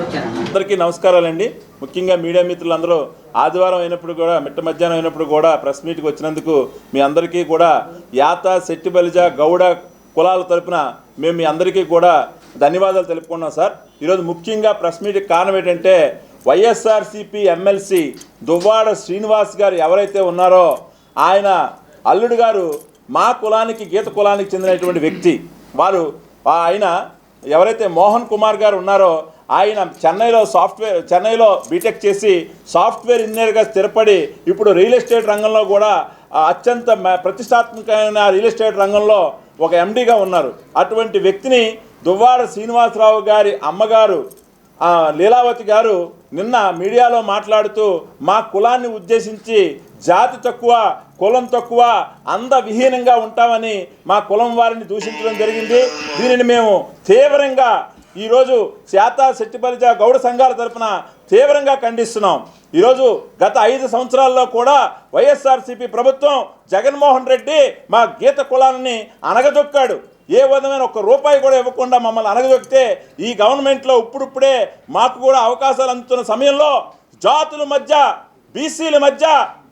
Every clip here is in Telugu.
అందరికీ నమస్కారాలండి. ముఖ్యంగా మీడియా మిత్రులందరూ ఆదివారం అయినప్పుడు కూడా మిట్ట మధ్యాహ్నం అయినప్పుడు కూడా ప్రెస్ మీట్కి వచ్చినందుకు మీ అందరికీ కూడా యాత శెట్టిబలిజ గౌడ కులాల తరపున మేము మీ అందరికీ కూడా ధన్యవాదాలు తెలుపుకున్నాం సార్. ఈరోజు ముఖ్యంగా ప్రెస్ మీట్కి కారణం ఏంటంటే వైఎస్ఆర్సీపీ ఎమ్మెల్సీ దువ్వాడ శ్రీనివాస్ గారు ఎవరైతే ఉన్నారో ఆయన అల్లుడు గారు మా కులానికి గీత కులానికి చెందినటువంటి వ్యక్తి. వారు ఆయన ఎవరైతే మోహన్ కుమార్ గారు ఉన్నారో ఆయన చెన్నైలో సాఫ్ట్వేర్ చెన్నైలో బీటెక్ చేసి సాఫ్ట్వేర్ ఇంజనీర్గా స్థిరపడి ఇప్పుడు రియల్ ఎస్టేట్ రంగంలో కూడా అత్యంత మ- ప్రతిష్టాత్మకమైన రియల్ ఎస్టేట్ రంగంలో ఒక ఎండీగా ఉన్నారు. అటువంటి వ్యక్తిని దువ్వాడ శ్రీనివాసరావు గారి అమ్మగారు లీలావతి గారు నిన్న మీడియాలో మాట్లాడుతూ మా కులాన్ని ఉద్దేశించి జాతి తక్కువ కులం తక్కువ అందవిహీనంగా ఉంటామని మా కులం వారిని దూషించడం జరిగింది. దీనిని మేము తీవ్రంగా ఈరోజు శాత శెట్టిపరిచ గౌడ సంఘాల తరఫున తీవ్రంగా ఖండిస్తున్నాం. ఈరోజు గత ఐదు సంవత్సరాల్లో కూడా వైఎస్ఆర్సీపీ ప్రభుత్వం జగన్మోహన్ రెడ్డి మా గీత కులాలని అనగదొక్కాడు ఏ విధమైన ఒక్క రూపాయి కూడా ఇవ్వకుండా మమ్మల్ని అనగదొక్కితే ఈ గవర్నమెంట్లో ఇప్పుడిప్పుడే మాకు కూడా అవకాశాలు అందుతున్న సమయంలో జాతుల మధ్య బీసీల మధ్య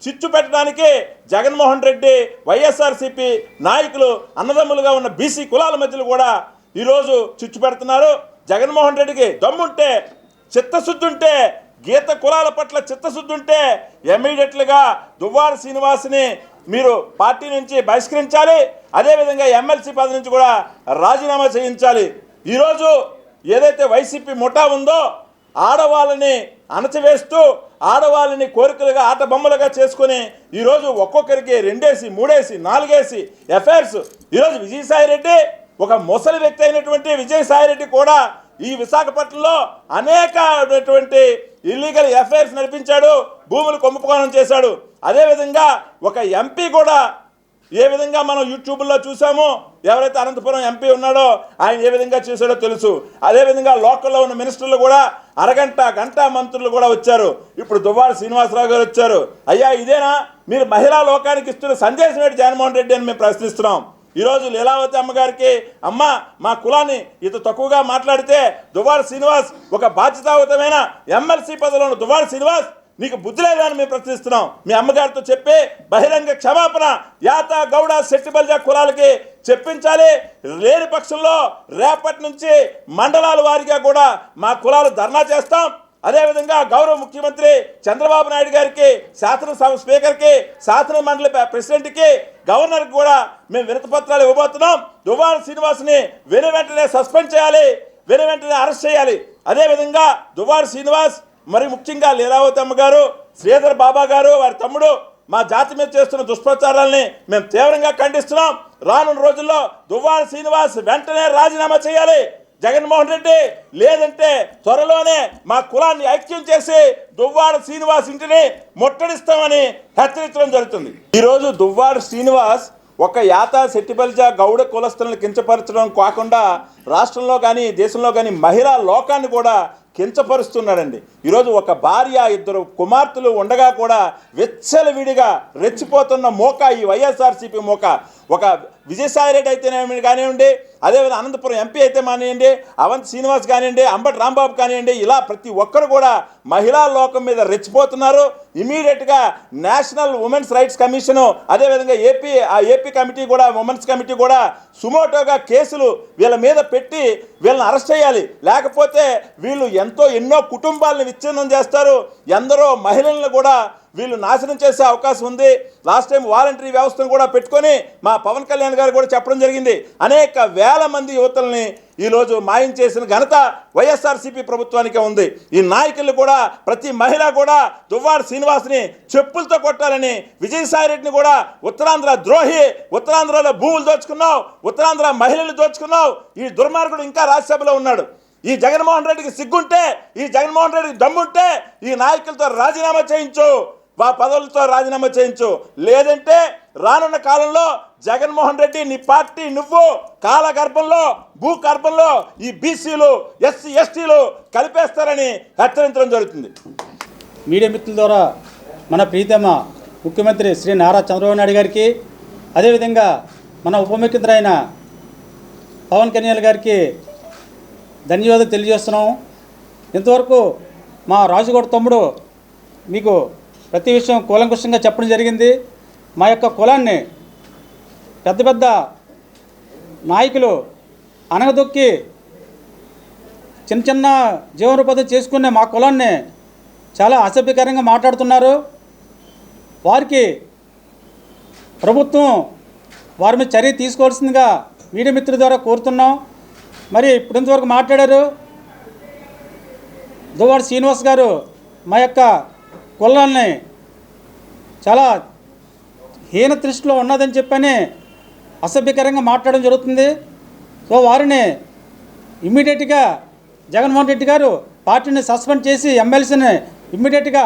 చిచ్చు పెట్టడానికి జగన్మోహన్ రెడ్డి వైఎస్ఆర్సీపీ నాయకులు అన్నదమ్ములుగా ఉన్న బీసీ కులాల మధ్యలో కూడా ఈరోజు చిచ్చు పెడుతున్నారు. జగన్మోహన్ రెడ్డికి దమ్ముంటే చిత్తశుద్ధి ఉంటే గీత కులాల పట్ల చిత్తశుద్ధి ఉంటే ఇమ్మీడియట్లుగా దువ్వార శ్రీనివాస్ని మీరు పార్టీ నుంచి బహిష్కరించాలి. అదేవిధంగా ఎమ్మెల్సీ పదవి నుంచి కూడా రాజీనామా చేయించాలి. ఈరోజు ఏదైతే వైసీపీ ముఠా ఉందో ఆడవాళ్ళని అణచివేస్తూ ఆడవాళ్ళని కోరికలుగా ఆట బొమ్మలుగా చేసుకొని ఈరోజు ఒక్కొక్కరికి రెండేసి మూడేసి నాలుగేసి ఎఫ్ఐఆర్స్. ఈరోజు విజయసాయి రెడ్డి ఒక ముసలి వ్యక్తి అయినటువంటి విజయసాయి రెడ్డి కూడా ఈ విశాఖపట్నంలో అనేకటువంటి ఇల్లీగల్ ఎఫ్ఐఆర్స్ నడిపించాడు భూములు కుంభకోణం చేశాడు. అదేవిధంగా ఒక ఎంపీ కూడా ఏ విధంగా మనం యూట్యూబ్లో చూసామో ఎవరైతే అనంతపురం ఎంపీ ఉన్నాడో ఆయన ఏ విధంగా చేశాడో తెలుసు. అదేవిధంగా లోకల్లో ఉన్న మినిస్టర్లు కూడా అరగంట గంట మంత్రులు కూడా వచ్చారు. ఇప్పుడు దువ్వాడ శ్రీనివాసరావు గారు వచ్చారు. అయ్యా ఇదేనా? మీరు మహిళా లోకానికి ఇస్తున్న సందేశం ఏంటి జగన్మోహన్ రెడ్డి అని మేము ప్రశ్నిస్తున్నాం. ఈరోజు లీలావతి అమ్మగారికి అమ్మ మా కులాన్ని ఇంత తక్కువగా మాట్లాడితే దువార్ శ్రీనివాస్ ఒక బాధ్యతాయుతమైన ఎమ్మెల్సీ పదవిలో దువ్వాడ శ్రీనివాస్ నీకు బుద్ధి లేదని మేము ప్రశ్నిస్తున్నాం. మీ అమ్మగారితో చెప్పి బహిరంగ క్షమాపణ యాత గౌడ శెట్టిబల్జా కులాలకి చెప్పించాలి. లేని పక్షంలో రేపటి నుంచి మండలాల వారిగా కూడా మా కులాలు ధర్నా చేస్తాం. అదేవిధంగా గౌరవ ముఖ్యమంత్రి చంద్రబాబు నాయుడు గారికి శాసనసభ స్పీకర్కి శాసన మండలి ప్రెసిడెంట్కి గవర్నర్కి కూడా మేము వినతపత్రాలు ఇవ్వబోతున్నాం. దువ్వాడ శ్రీనివాస్ని వెను వెంటనే సస్పెండ్ చేయాలి వెను వెంటనే అరెస్ట్ చేయాలి. అదేవిధంగా దువ్వాడ శ్రీనివాస్ మరి ముఖ్యంగా లీలావతి అమ్మ గారు శ్రీధర్ బాబా గారు వారి తమ్ముడు మా జాతి మీద చేస్తున్న దుష్ప్రచారాల్ని మేము తీవ్రంగా ఖండిస్తున్నాం. రానున్న రోజుల్లో దువ్వాడ శ్రీనివాస్ వెంటనే రాజీనామా చేయాలి. జగన్మోహన్ రెడ్డి లేదంటే త్వరలోనే మా కులాన్ని ఐక్యం చేసి దువ్వాడ శ్రీనివాస్ ఇంటిని ముట్టడిస్తామని హెచ్చరించడం జరుగుతుంది. ఈరోజు దువ్వాడ శ్రీనివాస్ ఒక యాత శెట్టిబల్జ గౌడ కులస్తులను కించపరచడం కాకుండా రాష్ట్రంలో కానీ దేశంలో కానీ మహిళా లోకాన్ని కూడా కించపరుస్తున్నాడండి. ఈరోజు ఒక భార్య ఇద్దరు కుమార్తెలు ఉండగా కూడా విచ్చలవిడిగా రెచ్చిపోతున్న మోక ఈ వైఎస్ఆర్సీపీ మోక. ఒక విజయసాయి రెడ్డి అయితేనేమి కానివ్వండి అదేవిధంగా అనంతపురం ఎంపీ అయితే మానేయండి అవంత్ శ్రీనివాస్ కానివ్వండి అంబటి రాంబాబు కానివ్వండి ఇలా ప్రతి ఒక్కరు కూడా మహిళా లోకం మీద రెచ్చిపోతున్నారు. ఇమీడియట్గా నేషనల్ ఉమెన్స్ రైట్స్ కమిషను అదేవిధంగా ఏపీ ఆ ఏపీ కమిటీ కూడా ఉమెన్స్ కమిటీ కూడా సుమోటోగా కేసులు వీళ్ళ మీద పెట్టి వీళ్ళని అరెస్ట్ చేయాలి. లేకపోతే వీళ్ళు ఎంతో ఎన్నో కుటుంబాలను విచ్ఛిన్నం చేస్తారు. ఎందరో మహిళలను కూడా వీళ్ళు నాశనం చేసే అవకాశం ఉంది. లాస్ట్ టైం వాలంటరీ వ్యవస్థను కూడా పెట్టుకొని మా పవన్ కళ్యాణ్ గారు కూడా చెప్పడం జరిగింది. అనేక వేల మంది యువతల్ని ఈరోజు మాయం చేసిన ఘనత వైఎస్ఆర్సీపీ ప్రభుత్వానికే ఉంది. ఈ నాయకులు కూడా ప్రతి మహిళ కూడా దువ్వాడు శ్రీనివాస్ని చెప్పులతో కొట్టాలని విజయసాయి రెడ్డిని కూడా ఉత్తరాంధ్ర ద్రోహి ఉత్తరాంధ్రలో భూములు దోచుకున్నావు ఉత్తరాంధ్ర మహిళలు దోచుకున్నావు ఈ దుర్మార్గుడు ఇంకా రాజ్యసభలో ఉన్నాడు. ఈ జగన్మోహన్ రెడ్డికి సిగ్గుంటే ఈ జగన్మోహన్ రెడ్డికి దమ్ముంటే ఈ నాయకులతో రాజీనామా చేయించు. వా పదవులతో రాజీనామా చేయించు. లేదంటే రానున్న కాలంలో జగన్మోహన్ రెడ్డి నీ పార్టీ నువ్వు కాలగర్భంలో భూగర్భంలో ఈ బీసీలు ఎస్సీ ఎస్టీలు కలిపేస్తారని హెచ్చరించడం జరుగుతుంది. మీడియా మిత్రుల ద్వారా మన ప్రీతమ ముఖ్యమంత్రి శ్రీ నారా చంద్రబాబు నాయుడు గారికి అదేవిధంగా మన ఉప ముఖ్యమంత్రి అయిన పవన్ కళ్యాణ్ గారికి ధన్యవాదాలు తెలియజేస్తున్నాము. ఇంతవరకు మా రాజుగోడ తమ్ముడు మీకు ప్రతి విషయం కూలంకుషంగా చెప్పడం జరిగింది. మా యొక్క కులాన్ని పెద్ద పెద్ద నాయకులు అనగదొక్కి చిన్న చిన్న జీవనోపాధి చేసుకునే మా కులాన్ని చాలా అసభ్యకరంగా మాట్లాడుతున్నారు. వారికి ప్రభుత్వం వారి మీద చర్య తీసుకోవాల్సిందిగా మీడియా మిత్రుల ద్వారా కోరుతున్నాం. మరి ఇప్పటింతవరకు మాట్లాడారు. దువ్వాడు శ్రీనివాస్ గారు మా యొక్క కులాన్ని చాలా హీన దృష్టిలో ఉన్నదని చెప్పని అసభ్యకరంగా మాట్లాడడం జరుగుతుంది. సో వారిని ఇమ్మీడియట్గా జగన్మోహన్ రెడ్డి గారు పార్టీని సస్పెండ్ చేసి ఎమ్మెల్సీని ఇమ్మీడియట్గా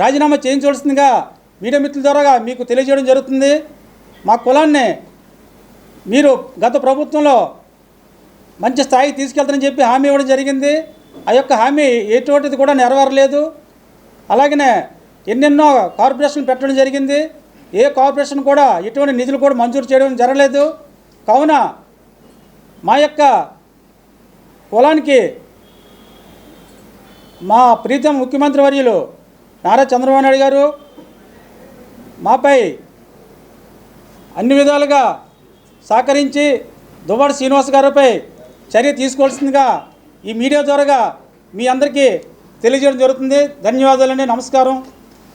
రాజీనామా చేయించవలసిందిగా మీడియా మిత్రుల ద్వారా మీకు తెలియజేయడం జరుగుతుంది. మా కులాన్ని మీరు గత ప్రభుత్వంలో మంచి స్థాయికి తీసుకెళ్తారని చెప్పి హామీ ఇవ్వడం జరిగింది. ఆ యొక్క హామీ ఎటువంటిది కూడా నెరవేరలేదు. అలాగనే ఎన్నెన్నో కార్పొరేషన్లు పెట్టడం జరిగింది. ఏ కార్పొరేషన్ కూడా ఎటువంటి నిధులు కూడా మంజూరు చేయడం జరగలేదు. కావున మా యొక్క కులానికి మా ప్రీతం ముఖ్యమంత్రి వర్యులు నారా చంద్రబాబు నాయుడు గారు మాపై అన్ని విధాలుగా సహకరించి దువ్వాడ శ్రీనివాస్ గారిపై చర్య తీసుకోవాల్సిందిగా ఈ మీడియా ద్వారాగా మీ అందరికీ తెలియజేయడం జరుగుతుంది. ధన్యవాదాలండి. నమస్కారం.